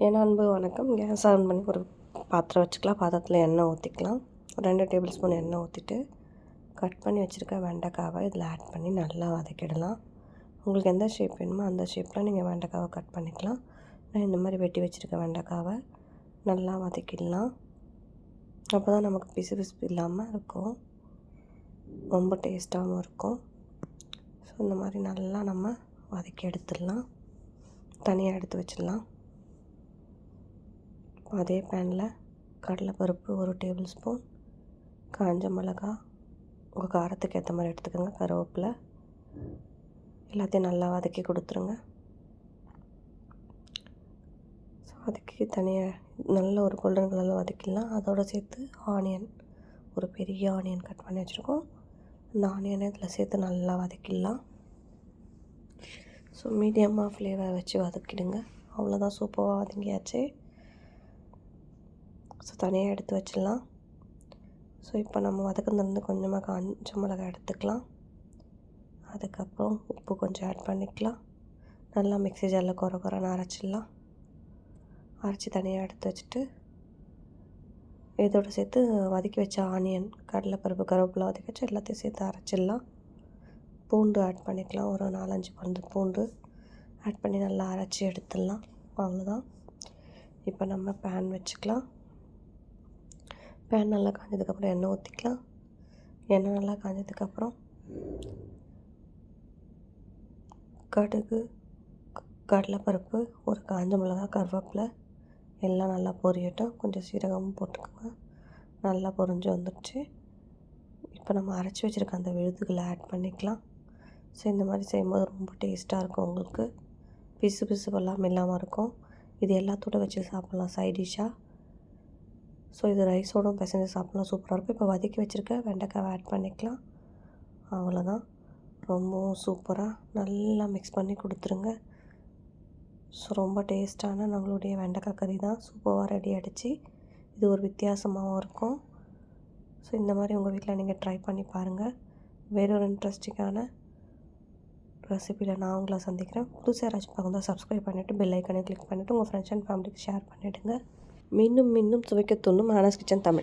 என் அன்பு வணக்கம். Case on பண்ணி ஒரு பாத்திரம் வச்சுக்கலாம். பாத்திரத்தில் எண்ணெய் ஊற்றிக்கலாம் ரெண்டு டேபிள் ஸ்பூன் எண்ணெய் ஊற்றிட்டு கட் பண்ணி வச்சுருக்க வெண்டைக்காவை இதில் ஆட் பண்ணி நல்லா வதக்கிடலாம். உங்களுக்கு எந்த ஷேப் வேணுமோ அந்த ஷேப்பில் நீங்கள் வெண்டைக்காவை கட் பண்ணிக்கலாம். நான் இந்த மாதிரி வெட்டி வச்சுருக்க வெண்டைக்காவை நல்லா வதக்கிடலாம். அப்போ தான் நமக்கு பிசு பிசுப்பு இல்லாமல் இருக்கும். ரொம்ப டேஸ்ட்டாகவும் இருக்கும். ஸோ இந்த மாதிரி நல்லா நம்ம வதக்கி எடுத்துடலாம். தனியாக எடுத்து வச்சிடலாம். அதே பேனில் கடலைப்பருப்பு ஒரு டேபிள் ஸ்பூன் காஞ்ச மிளகா உங்கள் காரத்துக்கு ஏற்ற மாதிரி எடுத்துக்கோங்க கருவேப்பிலை. எல்லாத்தையும் நல்லா வதக்கி கொடுத்துருங்க. ஸோ வதக்கி தனியாக நல்ல ஒரு கோல்டன் கலரில் வதக்கிடலாம். அதோடு சேர்த்து ஆனியன் ஒரு பெரிய ஆனியன் கட் பண்ணி வச்சுருக்கோம். அந்த ஆனியனை இதில் சேர்த்து நல்லா வதக்கிடலாம். ஸோ மீடியமாக ஃப்ளேவர் வச்சு வதக்கிடுங்க. அவ்வளோதான் சூப்பராக வதங்கியாச்சு. ஸோ தனியாக எடுத்து வச்சிடலாம். ஸோ இப்போ நம்ம வதக்குனதுலேருந்து கொஞ்சமாக காஞ்ச மிளகாய் எடுத்துக்கலாம். அதுக்கப்புறம் உப்பு கொஞ்சம் ஆட் பண்ணிக்கலாம். நல்லா மிக்ஸி ஜாரில் குறை குறைன்னு அரைச்சிடலாம். அரைச்சி தனியாக எடுத்து வச்சுட்டு இதோடு சேர்த்து வதக்கி வச்ச ஆனியன் கடலைப்பருப்பு கருவேப்பிலை வதக்கி வச்சு எல்லாத்தையும் சேர்த்து அரைச்சிடலாம். பூண்டு ஆட் பண்ணிக்கலாம். ஒரு நாலஞ்சு பந்து பூண்டு ஆட் பண்ணி நல்லா அரைச்சி எடுத்துடலாம். அவ்வளோதான் இப்போ நம்ம பேன் வச்சுக்கலாம். பேன் நல்லா காஞ்சதுக்கப்புறம் எண்ணெய் ஊற்றிக்கலாம் எண்ணெய் நல்லா காஞ்சதுக்கப்புறம் கடுகு கடலைப்பருப்பு ஒரு காஞ்ச மிளகா கருவேப்பிலை எல்லாம் நல்லா பொரியட்டும். கொஞ்சம் சீரகமும் போட்டுக்கோங்க. நல்லா பொரிஞ்சு வந்துடுச்சு இப்போ நம்ம அரைச்சி வச்சுருக்க அந்த விழுதுகளை ஆட் பண்ணிக்கலாம். ஸோ இந்த மாதிரி செய்யும்போது ரொம்ப டேஸ்ட்டாக இருக்கும் உங்களுக்கு. பிசு பிசுப்பெல்லாம் இல்லாமல் இருக்கும். இது எல்லாத்தோட வச்சு சாப்பிட்லாம். சைட் டிஷ்ஷாக ஸோ இது ரைஸோடும் பிசைஞ்சு சாப்பிட்லாம். சூப்பராக இருக்கும். இப்போ வதக்கி வச்சுருக்க வெண்டைக்காவை ஆட் பண்ணிக்கலாம். அவ்வளோதான் ரொம்பவும் சூப்பராக நல்லா மிக்ஸ் பண்ணி கொடுத்துருங்க. ஸோ ரொம்ப டேஸ்ட்டான நம்மளுடைய வெண்டைக்காய் கறி தான். சூப்பராக ரெடி ஆகிடுச்சு இது ஒரு வித்தியாசமாகவும் இருக்கும். ஸோ இந்த மாதிரி உங்கள் வீட்டில் நீங்கள் ட்ரை பண்ணி பாருங்கள் வேறொரு இன்ட்ரெஸ்டிங்கான ரெசிபியில் நான் உங்களை சந்திக்கிறேன். புதுசாக யாராச்சும் பார்க்கும்போது சப்ஸ்கிரைப் பண்ணிவிட்டு பெல் ஐக்கனை கிளிக் பண்ணிவிட்டு உங்கள் ஃப்ரெண்ட்ஸ் அண்ட் ஃபேமிலிக்கு ஷேர் பண்ணிவிடுங்க மீண்டும் மீண்டும் சுவைக்க தூண்டும் ஆனஸ் கிச்சன் தமிழ்.